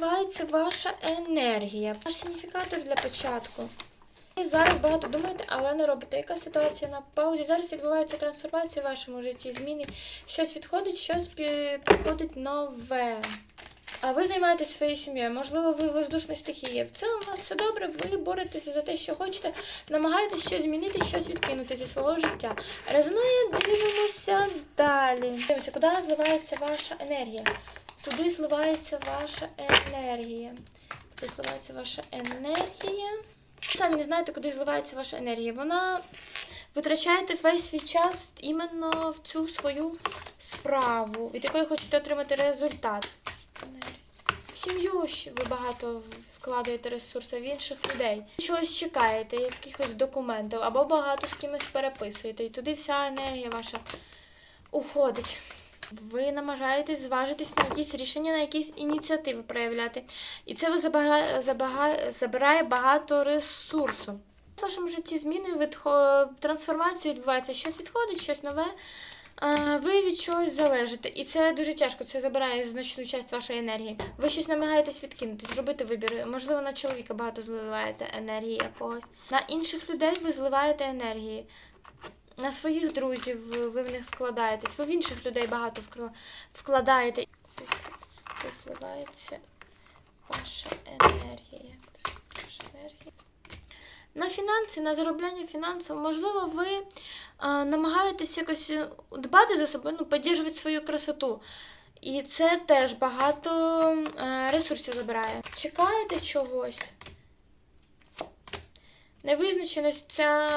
зливається ваша енергія, ваш сигніфікатор для початку. І зараз багато думаєте, але не робите. Яка ситуація на паузі? Зараз відбувається трансформація в вашому житті, зміни. Щось відходить, щось приходить нове. А ви займаєтесь своєю сім'єю, можливо, ви воздушна стихія. В цілому у вас все добре, ви боретеся за те, що хочете, намагаєтесь щось змінити, щось відкинути зі свого життя. Резонує, дивимося далі. Дивимося, куди зливається ваша енергія. Туди зливається ваша енергія. Туди зливається ваша енергія. Самі не знаєте, куди зливається ваша енергія. Вона витрачаєте весь свій час іменно в цю свою справу, від якої хочете отримати результат. В сім'ю ви багато вкладаєте ресурси в інших людей. Чогось чекаєте, якихось документів, або багато з кимось переписуєте, і туди вся енергія ваша уходить. Ви намагаєтесь зважитись на якісь рішення, на якісь ініціативи проявляти. І це забирає, забирає багато ресурсу. В вашому житті зміни трансформація відбувається, щось відходить, щось нове. Ви від чогось залежите, і це дуже тяжко. Це забирає значну частину вашої енергії. Ви щось намагаєтесь відкинути, зробити вибір. Можливо, на чоловіка багато зливаєте енергії якогось. На інших людей ви зливаєте енергії. На своїх друзів ви в них вкладаєтесь. Ви в інших людей багато вкладаєте. Кудись ваша енергія. На фінанси, на заробляння фінансів, можливо, ви а, намагаєтесь якось е, дбати за собою, ну, підтримувати свою красоту. І це теж багато е, ресурсів забирає. Чекаєте чогось? Невизначеність ця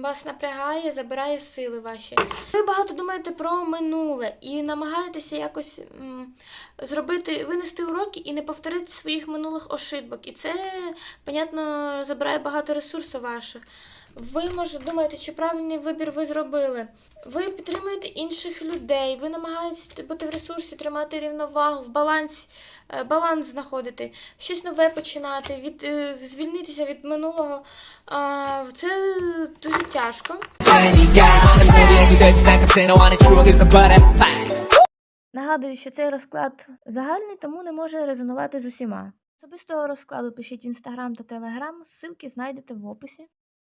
вас напрягає, забирає сили ваші. Ви багато думаєте про минуле і намагаєтеся якось зробити, винести уроки і не повторити своїх минулих ошибок. І це, понятно, забирає багато ресурсів ваших. Ви може думаєте, чи правильний вибір ви зробили. Ви підтримуєте інших людей, ви намагаєтесь бути в ресурсі, тримати рівновагу, в балансі, е, баланс знаходити, щось нове починати, від, е, звільнитися від минулого. Це дуже тяжко. Нагадую, що цей розклад загальний, тому не може резонувати з усіма. Особистого розкладу пишіть в інстаграм та телеграм, ссылки знайдете в описі.